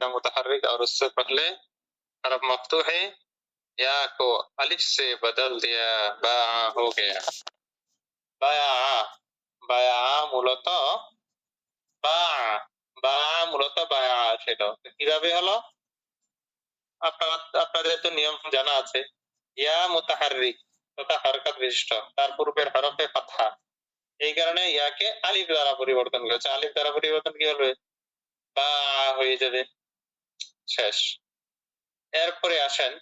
मुद्दा मुतहर्रिक और उससे पहले हरफ मफ्तू है या को अलिफ से बदल दिया बा हो गया बाया বায়া মূলত বা বা মূলত বায়া ছিল কিভাবে হলো আপনার আপনাদের তো নিয়ম জানা আছে ইয়া মুতাহারিক তথা হরকত বিশিষ্ট তার পূর্বের হরফে ফাতহা এই কারণে ইয়াকে আলিফ দ্বারা পরিবর্তন করেছে আলিফ দ্বারা পরিবর্তন কি হবে বা হয়ে যাবে শেষ এরপরে আসেন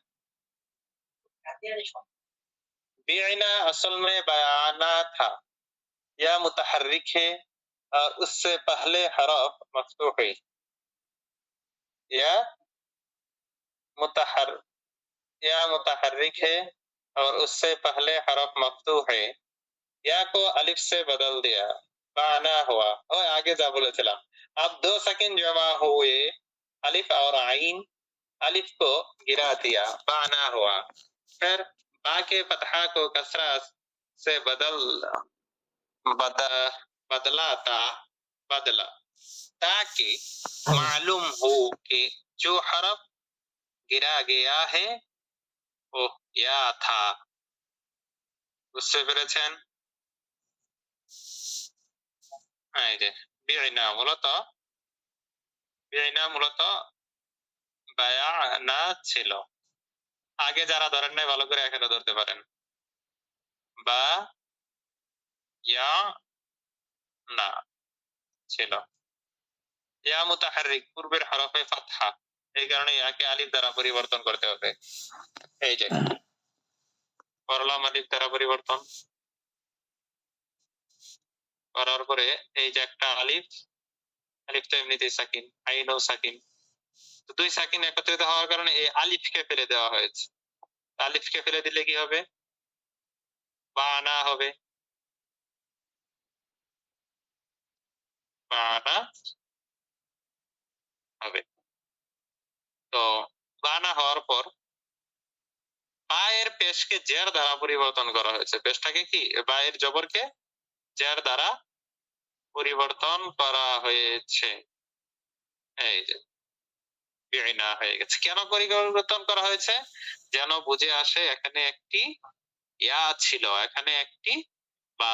बीना असल में बयाना था या मुतहर्रिक है और उससे पहले हरफ मफ्तूह है या मुतहर या मुतहर्रिक है और उससे पहले हरफ मफ्तू है या को अलिफ से बदल दिया बाना हुआ और आगे जा बोले चला अब दो सेकंड जमा हुए अलिफ और आइन अलिफ को गिरा दिया बाना हुआ फिर बा के फतहा को कसरा से बदल बद, बदला था बदला ताकि मालूम हो कि जो हरफ गिरा गया है वो या था বুঝতে পেরেছেন এই যে বিআইনা মূলত বিআইনা মূলত বায়া না ছিল। আগে যারা ধরেন নাই, ভালো করে এখানে ধরতে পারেন। বা ইয়া না ছিল। ইয়া মুতাহারিক, পূর্বের হরফে ফাতহা। এই কারণে ইয়াকে আলিফ দ্বারা পরিবর্তন করতে হবে। এই যে। করলাম আলিফ দ্বারা পরিবর্তন। করার পরে এই যে একটা আলিফ তো এমনিতেই সাকিন সাকিন। তো দুই সাকিন একত্রিত হওয়ার কারণে এই আলিফকে ফেলে দেওয়া হয়েছে। আলিফকে ফেলে দিলে কি হবে? হবে। হবে। তো বানা হওয়ার পর বায়ের পেশকে জের দ্বারা পরিবর্তন করা হয়েছে। পেশটাকে কি? বায়ের জবরকে জের দ্বারা পরিবর্তন করা হয়েছে। এই যে বিনা হয়ে গেছে। কেন পরিবর্তন করা হয়েছে? যেন বুঝে আসে এখানে একটি ইয়া ছিল এখানে একটি বা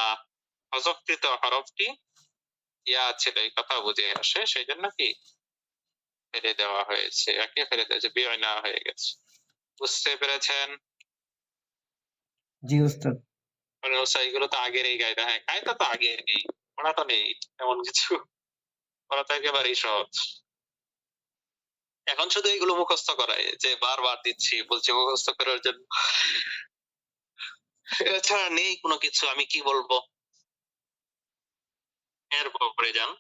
হজকৃত হরফটি ইয়া ছিল এই কথা বুঝে আসে। সেই জন্য কি ফেলে দেওয়া হয়েছে একে ফেলে দিয়েছে বিনা হয়ে গেছে। বুঝতে পেরেছেন? জি উস্তাদ মানে ওসা এগুলো তো আগের এই গাইডা হ্যাঁ গাইডা তো আগের নেই পড়া তো নেই এমন কিছু। পড়া তো একেবারেই সহজ। এখন শুধু এগুলো মুখস্থ করায় যে বারবার দিচ্ছি বলছি মুখস্থ করার জন্য। এছাড়া নেই কোনো কিছু আমি কি বলব? এরপরে যান।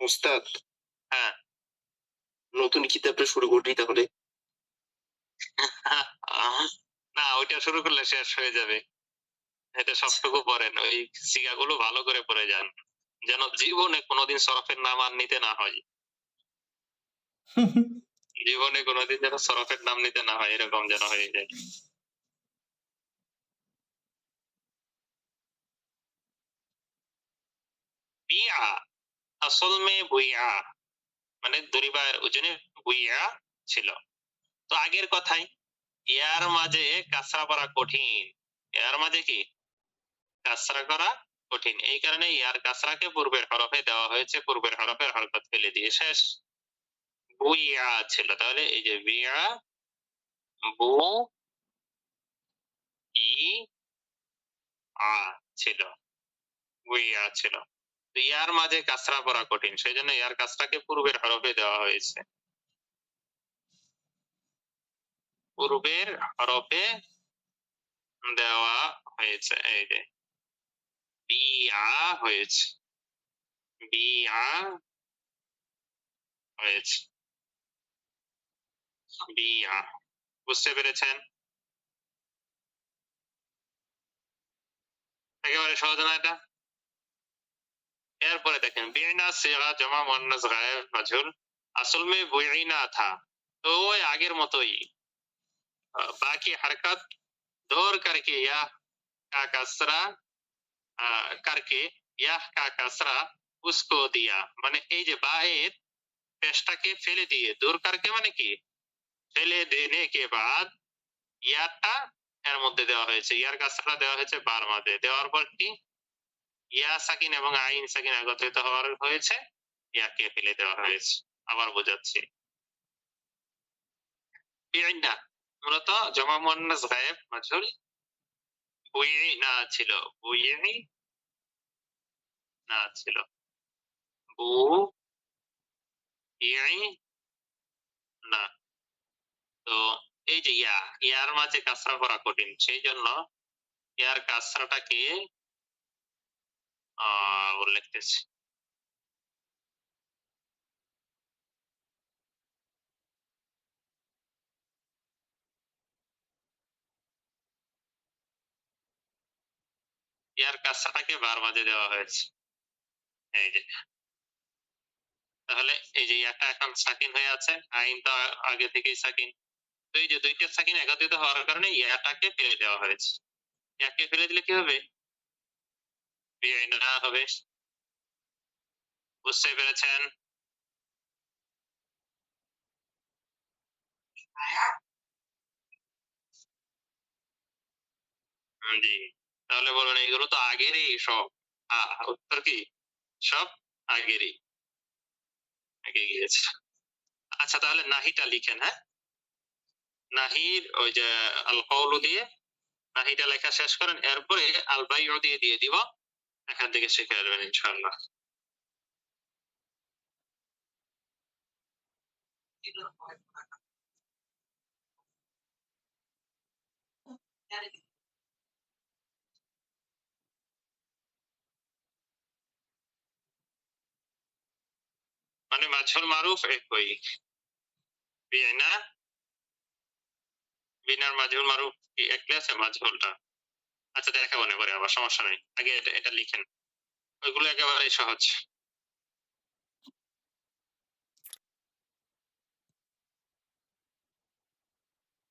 উস্তাদ হ্যাঁ। নতুন কিতাবটা শুরু করি তাহলে। না, ওইটা শুরু করলে শেষ হয়ে যাবে। এটা সবটুকু পড়েন, ওই সিগাগুলো ভালো করে পড়ে যান, যেন জীবনে কোনোদিন সরফের নাম আর নিতে না হয়। জীবনে কোনোদিন যেন সরফের নাম নিতে না হয়, এরকম যেন হয়ে যায়। বিয়া আসল মে বুইয়া। মানে দরিবার ওজনে বুইয়া ছিল। তো আগের কথাই। ইয়ার মাঝে কাসরা করা কঠিন। ইয়ার মাঝে কি? কাসরা করা কঠিন। এই কারণে ইয়ার কাসরাকে পূর্বের হরফে দেওয়া হয়েছে। পূর্বের হরফের হরকত ফেলে দিয়ে শেষ। বুইয়া ছিল। তাহলে এই যে বিয়া বু ই আ ছিল। বুইয়া ছিল। ইয়ার মাঝে কাসরা করা কঠিন। সেই জন্য ইয়ার কাসরাকে পূর্বের হরফে দেওয়া হয়েছে। পূর্বের হরফে দেওয়া হয়েছে, এই যে। বিয়া হয়েছে। বিয়া হয়েছে। বিয়া। বুঝতে পেরেছেন? একেবারে সহজ না এটা? এরপরে দেখেন, বিনা সিগা জমা মুয়ান্নাস গায়েব মাজহুল আসল মে বুইনা থা। তো ওই আগের মতোই। बाकी हरकत दौर करके या का कसरा करके ইয়াহ কা কাসরা উসকো দিয়া মানে এই যে বায়ের পেশটাকে ফেলে দিয়ে দূর করকে মানে কি ফেলে দেনে কে বাদ ইয়াটা এর মধ্যে দেওয়া হয়েছে ইয়ার কাসরা দেওয়া হয়েছে বার মাঝে দেওয়ার পর কি ইয়া সাকিন এবং আইন সাকিন একত্রিত হওয়ার হয়েছে ইয়াকে ফেলে দেওয়া হয়েছে আবার বোঝাচ্ছি বিআইনা মূলত জমা মুয়ান্নাস গায়েব মাজহুল বুই না ছিল বুই না ছিল বু ইয়াই না তো এই যে ইয়া ইয়ার মাঝে কাসরা করা কঠিন সেই জন্য ইয়ার কাসরাটাকে আহ লিখতেছি ইয়ার কাসরাটাকে বার মাঝে দেওয়া হয়েছে। এই যে। তাহলে এই যে ইয়াটা এখন সাকিন হয়ে আছে, আইন তো আগে থেকেই সাকিন। তো এই যে দুইটা সাকিন একত্রিত হওয়ার কারণে ইয়াটাকে ফেলে দেওয়া হয়েছে। ইয়াকে ফেলে দিলে কি হবে? বিআইনা হবে। বুঝতে পেরেছেন? জি। তাহলে বলুন এগুলো তো আগেরই সব। উত্তর কি? সব আগেরই। আগে গিয়েছে। আচ্ছা তাহলে নাহিটা লিখেন হ্যাঁ? নাহির, ওই যে আল দিয়ে নাহিটা লেখা শেষ করেন, এরপরে আল বাইউ দিয়ে দিয়ে দিব। এখান থেকে শিখে আসবেন ইনশাআল্লাহ। মানে মাঝুল মারুফ একই। বিনা বিনার মাঝুল মারুফ একই আছে? মাঝুলটা আচ্ছা দেখাবো না পরে আবার, সমস্যা নেই। আগে এটা এটা লিখেন। ওইগুলো একেবারেই সহজ।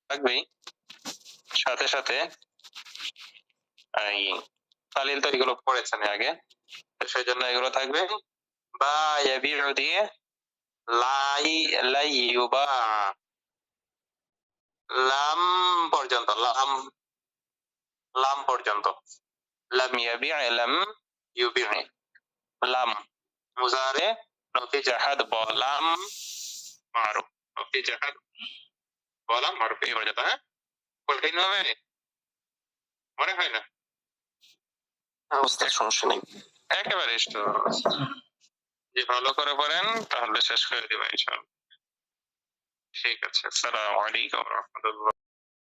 থাকবেই সাথে সাথে এই তালিল তো পড়েছেন আগে। সেই জন্য এগুলো থাকবে। বা ইয়াবিউ দিয়ে লাই লাই ইউবা লাম পর্যন্ত লাম লাম পর্যন্ত লাম ইয়াবি লাম ইউবি লাম মুজারে নফি জাহাদ বলাম মারুফ নফি জাহাদ বলাম মারুফ এই পর্যন্ত হ্যাঁ কঠিন হবে মনে হয় না অবস্থায় সমস্যা নেই একেবারে ইষ্ট যে ভালো করে পড়েন তাহলে শেষ করে দিবেন ইনশাআল্লাহ। ঠিক আছে, আসসালামু আলাইকুম রহমতুল্লাহ।